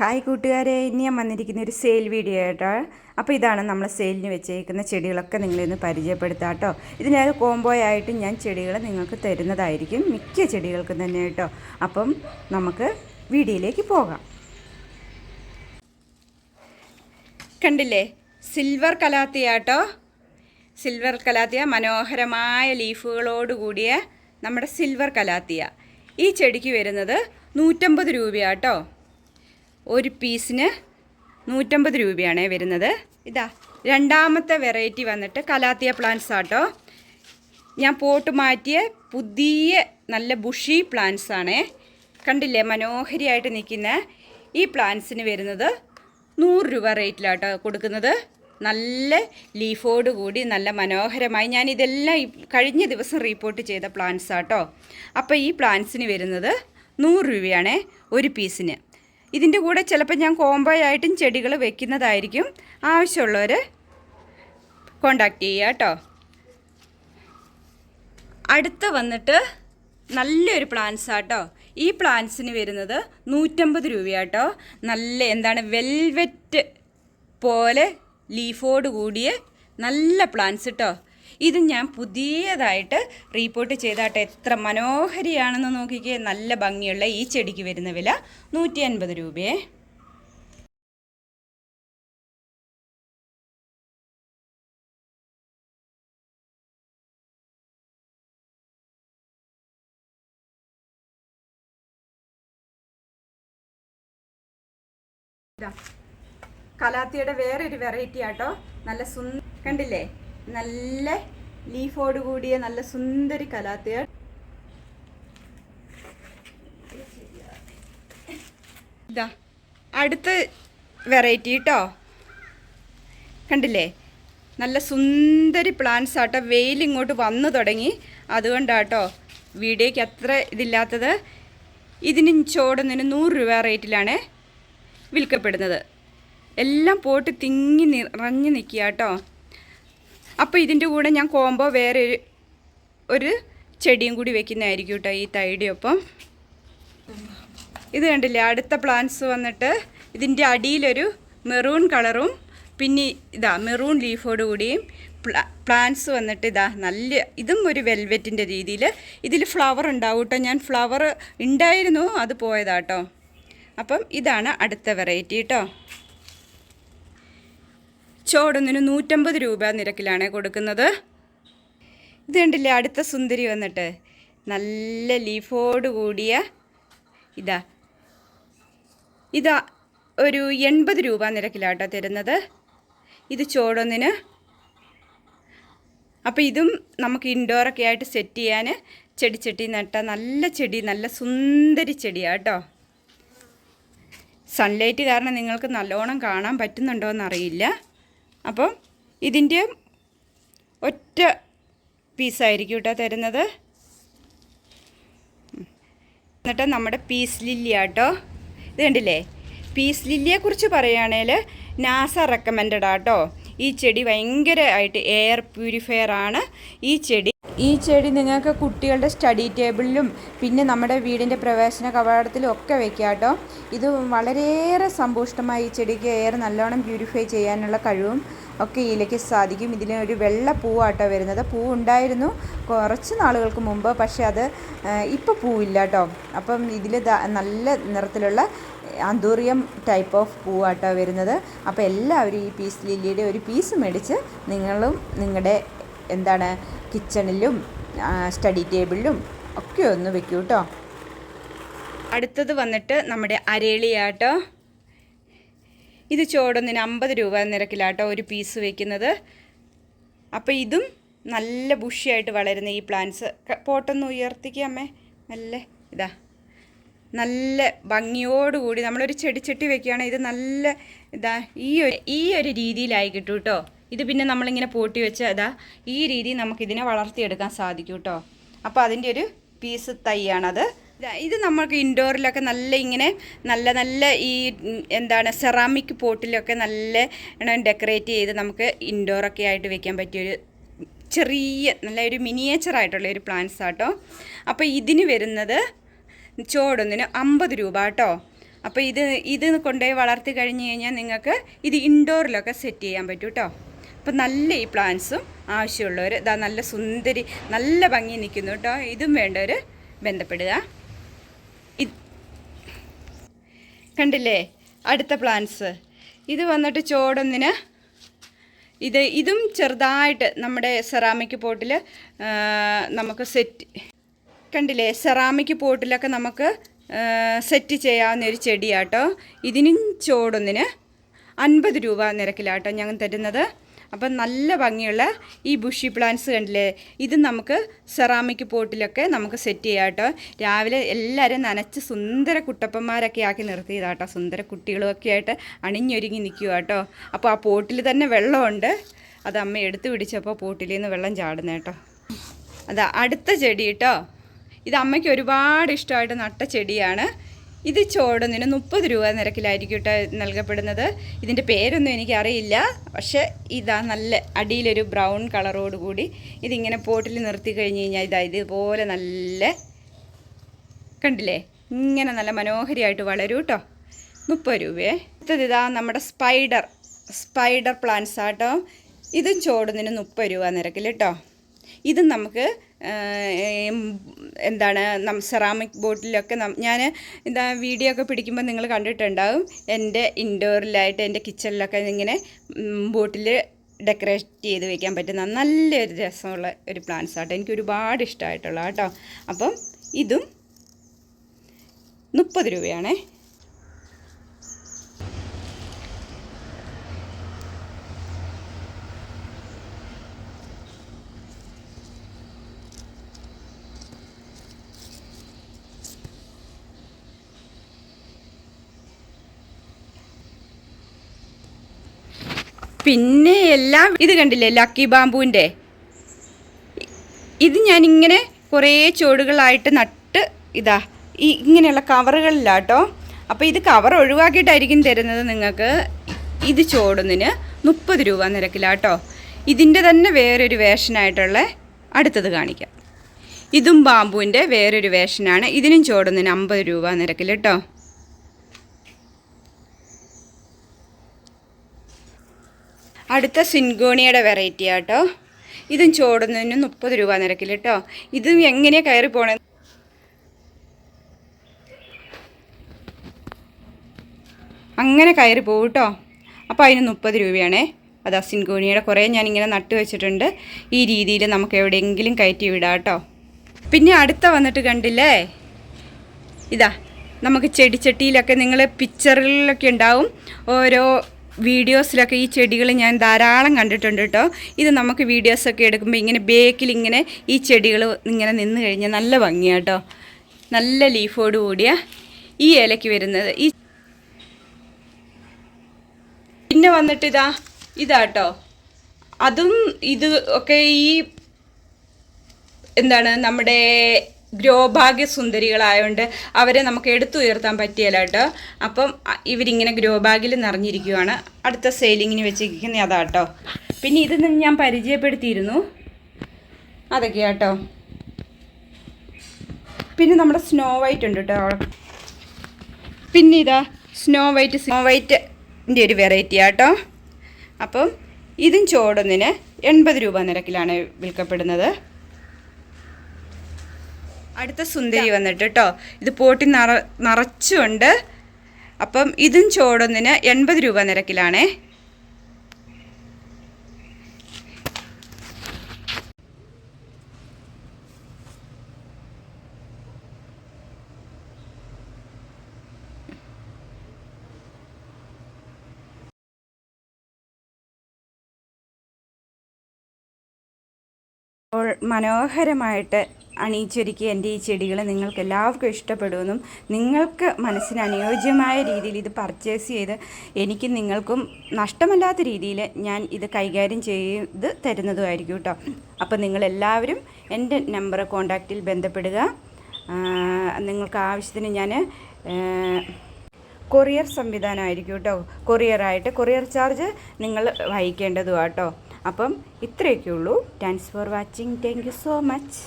Hi കൂട്ടുകാരെ. ഇനി ഞാൻ വന്നിരിക്കുന്ന ഒരു സെയിൽ വീഡിയോ ആയിട്ടോ അപ്പോൾ ഇതാണ് നമ്മൾ സെയിലിന് വെച്ചേക്കുന്ന ചെടികളൊക്കെ നിങ്ങളിന്ന് പരിചയപ്പെടുത്താം കേട്ടോ ഇതിനകത്ത് കോംബോ ആയിട്ട് ഞാൻ ചെടികൾ നിങ്ങൾക്ക് തരുന്നതായിരിക്കും. മിക്ക ചെടികൾക്കും തന്നെ കേട്ടോ അപ്പം നമുക്ക് വീഡിയോയിലേക്ക് പോകാം. കണ്ടില്ലേ? സിൽവർ കലാത്തിയാട്ടോ സിൽവർ കലാത്തിയ. മനോഹരമായ ലീഫുകളോട് കൂടിയ നമ്മുടെ സിൽവർ കലാത്തിയ. ഈ ചെടിക്ക് വരുന്നത് നൂറ്റമ്പത് രൂപയാട്ടോ ഒരു പീസിന് നൂറ്റമ്പത് രൂപയാണ് വരുന്നത്. ഇതാ രണ്ടാമത്തെ വെറൈറ്റി വന്നിട്ട് കലാത്തിയ പ്ലാന്റ്സ് ആട്ടോ. ഞാൻ പോട്ട് മാറ്റിയ പുതിയ നല്ല ബുഷി പ്ലാന്റ്സ് ആണ്. കണ്ടില്ലേ മനോഹരിയായിട്ട് നിൽക്കുന്ന ഈ പ്ലാന്റ്സിന് വരുന്നത് നൂറ് രൂപ റേറ്റിലാട്ടോ കൊടുക്കുന്നത്. നല്ല ലീഫോട് കൂടി നല്ല മനോഹരമായി ഞാൻ ഇതെല്ലാം കഴിഞ്ഞ ദിവസം റിപ്പോർട്ട് ചെയ്ത പ്ലാന്റ്സ് ആട്ടോ. അപ്പോൾ ഈ പ്ലാന്റ്സിന് വരുന്നത് നൂറ് രൂപയാണ് ഒരു പീസിന്. ഇതിന്റെ കൂടെ ചിലപ്പോൾ ഞാൻ കോംബോ ആയിട്ടും ചെടികൾ വെക്കുന്നതായിരിക്കും ആവശ്യമുള്ളവർ കോണ്ടാക്ട് ചെയ്യുക കേട്ടോ. അടുത്ത വന്നിട്ട് നല്ലൊരു പ്ലാന്റ്സ് ആട്ടോ ഈ പ്ലാന്റ്സിന് വരുന്നത് നൂറ്റമ്പത് രൂപയാട്ടോ നല്ല എന്താണ് വെൽവെറ്റ് പോലെ ലീഫോട് കൂടിയ നല്ല പ്ലാന്റ്സ് കേട്ടോ ഇത് ഞാൻ പുതിയതായിട്ട് റീപ്പോർട്ട് ചെയ്താട്ടെ. എത്ര മനോഹരിയാണെന്ന് നോക്കിക്കേ. നല്ല ഭംഗിയുള്ള ഈ ചെടിക്ക് വരുന്ന വില നൂറ്റി അൻപത് രൂപയെ കലാത്തിയുടെ വേറൊരു വെറൈറ്റി ആട്ടോ. നല്ല സുന്ദ കണ്ടില്ലേ? നല്ല ലീഫോട് കൂടിയ നല്ല സുന്ദരി കലാത്തിയ ഇതാ അടുത്ത വെറൈറ്റി കേട്ടോ കണ്ടില്ലേ? നല്ല സുന്ദരി പ്ലാന്റ്സ് ആട്ടോ. വെയിൽ ഇങ്ങോട്ട് വന്നു തുടങ്ങി. അതുകൊണ്ടാട്ടോ വീഡിയോയ്ക്ക് അത്ര ഇതില്ലാത്തത്. ഇതിന് ചോടുന്നതിന് നൂറ് രൂപ റേറ്റിലാണ് വിൽക്കപ്പെടുന്നത്. എല്ലാം പോട്ട് തിങ്ങി നിറഞ്ഞു നിൽക്കുക കേട്ടോ അപ്പോൾ ഇതിന്റെ കൂടെ ഞാൻ കോമ്പോ വേറെ ഒരു ഒരു ചെടിയും കൂടി വെക്കുന്നതായിരിക്കും കേട്ടോ ഈ തൈടിയൊപ്പം. ഇത് കണ്ടില്ലേ അടുത്ത പ്ലാന്റ്സ് വന്നിട്ട് ഇതിന്റെ അടിയിലൊരു മെറൂൺ കളറും പിന്നെ ഇതാ മെറൂൺ ലീഫോട് കൂടിയും പ്ലാന്റ്സ് വന്നിട്ട് ഇതാ നല്ല ഇതും ഒരു വെൽവെറ്റിന്റെ രീതിയിൽ ഇതിൽ ഫ്ലവർ ഉണ്ടാവും കേട്ടോ. ഞാൻ ഫ്ലവർ ഉണ്ടായിരുന്നു അത് പോയതാട്ടോ അപ്പം ഇതാണ് അടുത്ത വെറൈറ്റി കേട്ടോ. ചോടൊന്നിന് നൂറ്റമ്പത് രൂപ നിരക്കിലാണ് കൊടുക്കുന്നത്. ഇത് കണ്ടില്ലേ അടുത്ത സുന്ദരി വന്നിട്ട്. നല്ല ലീഫോട് കൂടിയ ഇതാ. ഇതാ ഒരു എൺപത് രൂപ നിരക്കിലാട്ടോ തരുന്നത്. ഇത് ചോടൊന്നിന്. അപ്പോൾ ഇതും നമുക്ക് ഇൻഡോറൊക്കെ ആയിട്ട് സെറ്റ് ചെയ്യാൻ ചെടിച്ചട്ടി നട്ട നല്ല ചെടി നല്ല സുന്ദരി ചെടിയാണ് കേട്ടോ സൺലൈറ്റ് കാരണം നിങ്ങൾക്ക് നല്ലോണം കാണാൻ പറ്റുന്നുണ്ടോ എന്നറിയില്ല അപ്പം ഇതിന്റെ ഒറ്റ പീസായിരിക്കും കേട്ടോ തരുന്നത് എന്നിട്ട് നമ്മുടെ പീസ് ലില്ലി ആട്ടോ ഇത് കണ്ടില്ലേ? പീസ് ലില്ലിയെക്കുറിച്ച് പറയുകയാണെങ്കിൽ നാസ റെക്കമെൻഡഡ് ആട്ടോ ഈ ചെടി ഭയങ്കരമായിട്ട് എയർ പ്യൂരിഫയർ ആണ്. ഈ ചെടി ഈ ചെടി നിങ്ങൾക്ക് കുട്ടികളുടെ സ്റ്റഡി ടേബിളിലും പിന്നെ നമ്മുടെ വീടിന്റെ പ്രവേശന കവാടത്തിലും ഒക്കെ വെക്കുക കേട്ടോ. ഇത് വളരെയേറെ സമ്പുഷ്ടമായി ഈ ചെടിക്ക് എയർ നല്ലോണം പ്യൂരിഫൈ ചെയ്യാനുള്ള കഴിവും ഒക്കെ ഇതിലേക്ക് സാധിക്കും. ഇതിന് ഒരു വെള്ള പൂവാട്ടോ വരുന്നത്. പൂ ഉണ്ടായിരുന്നു കുറച്ച് നാളുകൾക്ക് മുമ്പ് പക്ഷേ അത് ഇപ്പോൾ പൂവില്ല കേട്ടോ. അപ്പം ഇതിൽ നല്ല നിറത്തിലുള്ള അന്തൂറിയം ടൈപ്പ് ഓഫ് പൂവാട്ടോ വരുന്നത്. അപ്പോൾ എല്ലാവരും ഈ പീസ് ലില്ലിയുടെ ഒരു പീസ് മേടിച്ച് നിങ്ങളും നിങ്ങളുടെ എന്താണ് കിച്ചണിലും സ്റ്റഡി ടേബിളിലും ഒക്കെ ഒന്ന് വെക്കൂ കേട്ടോ അടുത്തത് വന്നിട്ട് നമ്മുടെ അരളിയാട്ടോ. ഇത് ചോടൊന്നിന് അമ്പത് രൂപ നിരക്കിലാട്ടോ ഒരു പീസ് വയ്ക്കുന്നത് അപ്പോൾ ഇതും നല്ല ബുഷിയായിട്ട് വളരുന്ന ഈ പ്ലാന്റ്സ് പോട്ടൊന്ന് ഉയർത്തിക്കുക അമ്മേ. നല്ല ഇതാ. നല്ല ഭംഗിയോടുകൂടി നമ്മളൊരു ചെടിച്ചട്ടി വെക്കുകയാണെങ്കിൽ ഇത് നല്ല ഇതാ ഈ ഒരു ഈ ഒരു രീതിയിലായി കിട്ടും കേട്ടോ ഇത് പിന്നെ നമ്മളിങ്ങനെ പൂട്ടി വെച്ച് അതാ ഈ രീതി നമുക്കിതിനെ വളർത്തിയെടുക്കാൻ സാധിക്കും കേട്ടോ അപ്പോൾ അതിന്റെ ഒരു പീസ് തൈയാണത്. ഇത് നമുക്ക് ഇൻഡോറിലൊക്കെ നല്ല ഇങ്ങനെ നല്ല നല്ല ഈ എന്താണ് സെറാമിക് പോട്ടിലൊക്കെ നല്ല ഡെക്കറേറ്റ് ചെയ്ത് നമുക്ക് ഇൻഡോറൊക്കെ ആയിട്ട് വെക്കാൻ പറ്റിയൊരു ചെറിയ നല്ല ഒരു മിനിയേച്ചർ ആയിട്ടുള്ള ഒരു പ്ലാന്റ്സ് ആട്ടോ. അപ്പോൾ ഇതിന് വരുന്നത് ചോടൊന്നിന് അമ്പത് രൂപ കേട്ടോ അപ്പോൾ ഇത് ഇത് കൊണ്ടുപോയി വളർത്തി കഴിഞ്ഞ് കഴിഞ്ഞാൽ നിങ്ങൾക്ക് ഇത് ഇൻഡോറിലൊക്കെ സെറ്റ് ചെയ്യാൻ പറ്റും കേട്ടോ അപ്പം നല്ല ഈ പ്ലാന്റ്സും ആവശ്യമുള്ളവർ ഇതാ നല്ല സുന്ദരി നല്ല ഭംഗി നിൽക്കുന്നു കേട്ടോ. ഇതും വേണ്ടവർ ബന്ധപ്പെടുക. കണ്ടില്ലേ? അടുത്ത പ്ലാന്റ്സ്. ഇത് വന്നിട്ട് ചോടൊന്നിന് ഇത് ഇതും ചെറുതായിട്ട് നമ്മുടെ സെറാമിക് പോട്ടിൽ നമുക്ക് സെറ്റ് കണ്ടില്ലേ? സെറാമിക് പോട്ടിലൊക്കെ നമുക്ക് സെറ്റ് ചെയ്യാവുന്ന ഒരു ചെടിയാട്ടോ. ഇതിനും ചോടൊന്നിന് അൻപത് രൂപ നിരക്കിലാട്ടോ ഞങ്ങൾ തരുന്നത്. അപ്പം നല്ല ഭംഗിയുള്ള ഈ ബുഷി പ്ലാന്റ്സ് കണ്ടില്ലേ? ഇത് നമുക്ക് സെറാമിക് പോട്ടിലൊക്കെ നമുക്ക് സെറ്റ് ചെയ്യാം കേട്ടോ. രാവിലെ എല്ലാവരും നനച്ച് സുന്ദര കുട്ടപ്പന്മാരൊക്കെ ആക്കി നിർത്തിയതാട്ടോ സുന്ദര കുട്ടികളൊക്കെ ആയിട്ട് അണിഞ്ഞൊരുങ്ങി നിൽക്കുക കേട്ടോ. അപ്പോൾ ആ പോട്ടിൽ തന്നെ വെള്ളമുണ്ട്. അത് അമ്മ എടുത്തു പിടിച്ചപ്പോൾ പോട്ടിൽ നിന്ന് വെള്ളം ചാടുന്ന കേട്ടോ. അതാ അടുത്ത ചെടി കേട്ടോ. ഇത് അമ്മയ്ക്ക് ഒരുപാട് ഇഷ്ടമായിട്ട് നട്ട ചെടിയാണ്. ഇത് ചോടുന്നതിന് മുപ്പത് രൂപ നിരക്കിലായിരിക്കും കേട്ടോ നൽകപ്പെടുന്നത്. ഇതിന്റെ പേരൊന്നും എനിക്കറിയില്ല. പക്ഷേ ഇതാ നല്ല അടിയിലൊരു ബ്രൗൺ കളറോട് കൂടി ഇതിങ്ങനെ പോട്ടിൽ നിർത്തി കഴിഞ്ഞ് കഴിഞ്ഞാൽ ഇതാ ഇതുപോലെ നല്ല കണ്ടില്ലേ? ഇങ്ങനെ നല്ല മനോഹരിയായിട്ട് വളരും കേട്ടോ മുപ്പത് രൂപയെ. അടുത്തത് ഇതാ നമ്മുടെ സ്പൈഡർ സ്പൈഡർ പ്ലാന്റ്സ് ആട്ടോ ഇതും ചോടുന്നതിന് മുപ്പത് രൂപ നിരക്കിൽ കേട്ടോ ഇതും നമുക്ക് എന്താണ് നം സെറാമിക് ബോട്ടിലൊക്കെ ഞാൻ എന്താ വീഡിയോ ഒക്കെ പിടിക്കുമ്പോൾ നിങ്ങൾ കണ്ടിട്ടുണ്ടാവും. എന്റെ ഇൻഡോറിലായിട്ട് എന്റെ കിച്ചണിലൊക്കെ ഇങ്ങനെ ബോട്ടിൽ ഡെക്കറേറ്റ് ചെയ്ത് വെക്കാൻ പറ്റുന്ന നല്ലൊരു രസമുള്ള ഒരു പ്ലാന്റ്സ് ആട്ടോ. എനിക്ക് ഒരുപാട് ഇഷ്ടമായിട്ടുള്ള കേട്ടോ അപ്പം ഇതും മുപ്പത് രൂപയാണേ. പിന്നെ എല്ലാം ഇത് കണ്ടില്ലേ ലക്കി ബാമ്പുവിന്റെ ഇത് ഞാനിങ്ങനെ കുറേ ചുവടുകളായിട്ട് നട്ട് ഇതാ ഈ ഇങ്ങനെയുള്ള കവറുകളിലാട്ടോ. അപ്പോൾ ഇത് കവർ ഒഴിവാക്കിയിട്ടായിരിക്കും തരുന്നത് നിങ്ങൾക്ക്. ഇത് ചോടുന്നതിന് മുപ്പത് രൂപ നിരക്കിലാട്ടോ. ഇതിന്റെ തന്നെ വേറൊരു വേഷനായിട്ടുള്ള അടുത്തത് കാണിക്കാം. ഇതും ബാമ്പുവിന്റെ വേറൊരു വേഷനാണ്. ഇതിനും ചോടുന്നതിന് അമ്പത് രൂപ നിരക്കിൽ കേട്ടോ അടുത്ത സിൻഗോണിയുടെ വെറൈറ്റി ആട്ടോ. ഇതും ചോടുന്നതിന് മുപ്പത് രൂപ നിരക്കിൽ കേട്ടോ ഇതും എങ്ങനെയാണ് കയറി പോണേ? അങ്ങനെ കയറി പോകും കേട്ടോ അപ്പോൾ അതിന് മുപ്പത് രൂപയാണേ. അതാ സിൻഗോണിയുടെ കുറേ ഞാനിങ്ങനെ നട്ടു വെച്ചിട്ടുണ്ട്. ഈ രീതിയിൽ നമുക്ക് എവിടെയെങ്കിലും കയറ്റി വിടാം കേട്ടോ പിന്നെ അടുത്ത വന്നിട്ട് കണ്ടില്ലേ? ഇതാ നമുക്ക് ചെടിച്ചട്ടിയിലൊക്കെ നിങ്ങൾ പിക്ചറിലൊക്കെ ഉണ്ടാവും. ഓരോ വീഡിയോസിലൊക്കെ ഈ ചെടികൾ ഞാൻ ധാരാളം കണ്ടിട്ടുണ്ട് കേട്ടോ. ഇത് നമുക്ക് വീഡിയോസൊക്കെ എടുക്കുമ്പോൾ ഇങ്ങനെ ബേക്കിൽ ഇങ്ങനെ ഈ ചെടികൾ ഇങ്ങനെ നിന്ന് കഴിഞ്ഞാൽ നല്ല ഭംഗിയാണ് കേട്ടോ. നല്ല ലീഫോട് കൂടിയ ഈ ഇലയ്ക്ക് വരുന്നത്. ഈ പിന്നെ വന്നിട്ട് ഇതാ ഇതാട്ടോ അതും ഇത് ഒക്കെ ഈ എന്താണ് നമ്മുടെ ഗ്രോഭാഗ്യ സുന്ദരികളായതുകൊണ്ട് അവരെ നമുക്ക് എടുത്തുയർത്താൻ പറ്റിയല്ല കേട്ടോ അപ്പം ഇവരിങ്ങനെ ഗ്രോബാഗിൽ നിറഞ്ഞിരിക്കുകയാണ് അടുത്ത സെയിലിങ്ങിന് വെച്ചിരിക്കുന്ന അതാട്ടോ. പിന്നെ ഇത് ഞാൻ പരിചയപ്പെടുത്തിയിരുന്നു. അതൊക്കെ കേട്ടോ പിന്നെ നമ്മുടെ സ്നോ വൈറ്റ് ഉണ്ട് കേട്ടോ പിന്നെ ഇതാ സ്നോ വൈറ്റ് സ്നോ വൈറ്റിന്റെ ഒരു വെറൈറ്റി ആട്ടോ അപ്പം ഇതും ചോടുന്നതിന് എൺപത് രൂപ നിരക്കിലാണ് വിൽക്കപ്പെടുന്നത്. അടുത്ത സുന്ദരി വന്നിട്ട് കേട്ടോ ഇത് പോട്ടി നിറ നിറച്ചുണ്ട്. അപ്പം ഇതും ചോടൊന്നിന് എൺപത് രൂപ നിരക്കിലാണേ. മനോഹരമായിട്ട് അണിയിച്ചൊരുക്കിയ എന്റെ ഈ ചെടികൾ നിങ്ങൾക്ക് എല്ലാവർക്കും ഇഷ്ടപ്പെടുമെന്നും നിങ്ങൾക്ക് മനസ്സിന് അനുയോജ്യമായ രീതിയിൽ ഇത് പർച്ചേസ് ചെയ്ത് എനിക്ക് നിങ്ങൾക്കും നഷ്ടമല്ലാത്ത രീതിയിൽ ഞാൻ ഇത് കൈകാര്യം ചെയ്ത് തരുന്നതുമായിരിക്കും കേട്ടോ. അപ്പോൾ നിങ്ങളെല്ലാവരും എന്റെ നമ്പർ കോണ്ടാക്റ്റിൽ ബന്ധപ്പെടുക. നിങ്ങൾക്ക് ആവശ്യത്തിന് ഞാൻ കൊറിയർ സംവിധാനമായിരിക്കും കേട്ടോ. കൊറിയറായിട്ട് കൊറിയർ ചാർജ് നിങ്ങൾ വഹിക്കേണ്ടതുവാട്ടോ അപ്പം ഇത്രയൊക്കെ ഉള്ളൂ thanks for watching thank you so much